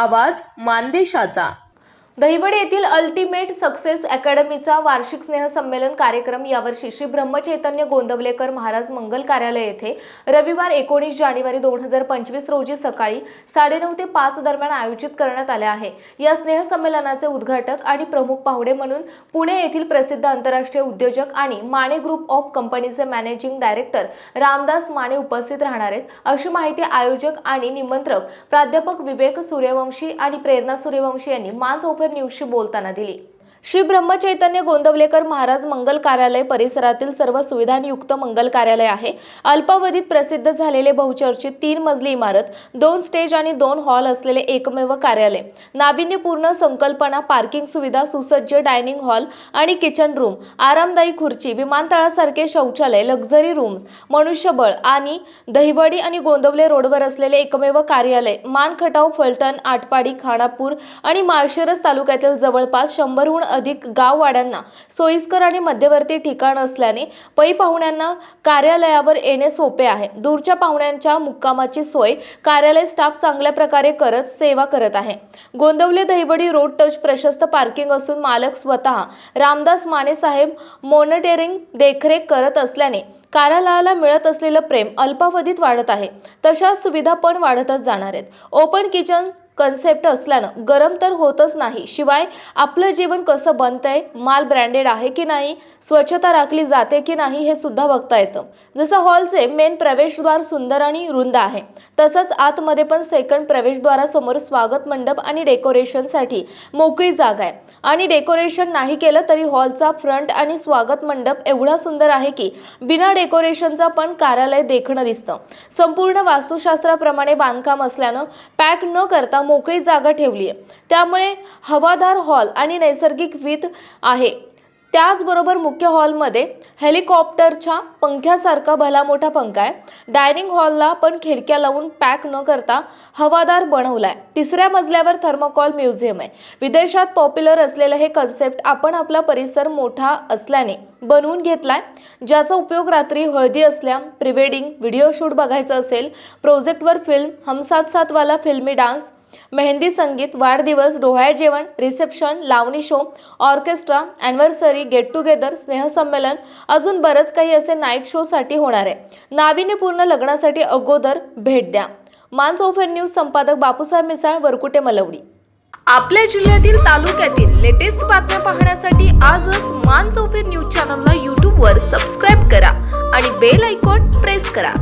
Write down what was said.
आवाज मानदेशाचा. दहिवड येथील ultimate success अकॅडमीचा वार्षिक स्नेहसंमेलन कार्यक्रम यावर्षी श्री ब्रह्मचैतन्य गोंदवलेकर महाराज मंगल कार्यालय येथे रविवार एकोणीस जानेवारी दोन हजार पंचवीस रोजी सकाळी साडेनऊ ते पाच दरम्यान आयोजित करण्यात आले आहे. या स्नेहसंमेलनाचे उद्घाटक आणि प्रमुख पाहुणे म्हणून पुणे येथील प्रसिद्ध आंतरराष्ट्रीय उद्योजक आणि माने ग्रुप ऑफ कंपनीचे मॅनेजिंग डायरेक्टर रामदास माने उपस्थित राहणार आहेत. अशी माहिती आयोजक आणि निमंत्रक प्राध्यापक विवेक सूर्यवंशी आणि प्रेरणा सूर्यवंशी यांनी मान्स ऑफर न्यूजशी बोलताना दिली. श्री ब्रह्मचैतन्य गोंदवलेकर महाराज मंगल कार्यालय परिसरातील सर्व सुविधांयुक्त मंगल कार्यालय आहे. अल्पावधीत प्रसिद्ध झालेले बहुचर्चित तीन मजली इमारत दोन स्टेज आणि दोन हॉल असलेले एकमेव कार्यालय नाविन्यपूर्ण संकल्पना पार्किंग सुविधा सुसज्ज डायनिंग हॉल आणि किचन रूम आरामदायी खुर्ची विमानतळासारखे शौचालय लक्झरी रूम्स मनुष्यबळ आणि दहिवडी आणि गोंदवले रोडवर असलेले एकमेव कार्यालय मानखटाव फलटण आटपाडी खानापूर आणि माळशिरस तालुक्यातील जवळपास शंभरहून अधिक गाववाड्यांना सोयीस्कर आणि मध्यवर्ती ठिकाण असल्याने पै पाहुण्यांना कार्यालयावर येणे सोपे आहे. दूरच्या पाहुण्यांच्या मुक्कामाची सोय कार्यालय स्टाफ चांगल्या प्रकारे करत सेवा करत आहे. गोंदवले दहिवडी रोड टच प्रशस्त पार्किंग असून मालक स्वतः रामदास माने साहेब मॉनिटरिंग देखरेख करत असल्याने कार्यालयाला मिळत असलेलं प्रेम अल्पावधीत वाढत आहे. तशाच सुविधा पण वाढतच जाणार आहेत. ओपन किचन कन्सेप्ट असल्यानं गरम तर होतच नाही. शिवाय आपलं जीवन कसं बनतंय माल ब्रँडेड आहे की नाही स्वच्छता राखली जाते की नाही हे सुद्धा बघता येतं. जसं हॉलचे मेन प्रवेशद्वार सुंदर आणि रुंद आहे तसंच आतमध्ये पण सेकंड प्रवेशद्वारासमोर स्वागत मंडप आणि डेकोरेशनसाठी मोकळी जागा आहे. आणि डेकोरेशन नाही केलं तरी हॉलचा फ्रंट आणि स्वागत मंडप एवढा सुंदर आहे की बिना डेकोरेशनचा पण कार्यालय देखणं दिसतं. संपूर्ण वास्तुशास्त्राप्रमाणे बांधकाम असल्यानं पॅक न करता मोकळी जागा ठेवली आहे त्यामुळे हवादार हॉल आणि नैसर्गिक वीत आहे. त्याचबरोबर मुख्य हॉलमध्ये हेलिकॉप्टरच्या पंख्यासारखा भला मोठा पंखा आहे. डायनिंग हॉलला पण खिडक्या लावून पॅक न करता हवादार बनवलाय. तिसऱ्या मजल्यावर थर्मोकॉल म्युझियम आहे. विदेशात पॉप्युलर असलेलं हे कन्सेप्ट आपण आपला परिसर मोठा असल्याने बनवून घेतलाय. ज्याचा उपयोग रात्री हळदी असल्या प्रिवेडिंग व्हिडिओ शूट बघायचं असेल प्रोजेक्टवर फिल्म हम साथ साथवाला फिल्मी डान्स मेहंदी संगीत वाढदिवस डोहाळ जेवण reception lavani show orchestra anniversary get together स्नेहसंमेलन अजून बरंच काही असे नाईट शोसाठी होणार आहे. नाविन्यपूर्ण लग्नासाठी अगोदर भेट द्या. मान्स ओफेर न्यूज संपादक बापूसाहेब मिसाळ वरकुटे मलवडी. आपल्या जिल्ह्यातील तालुक्यातील लेटेस्ट बातम्या पाहण्यासाठी आजच मान ओफेर न्यूज चॅनलला यूट्यूबवर सबस्क्राईब करा आणि बेल आयकॉन प्रेस करा.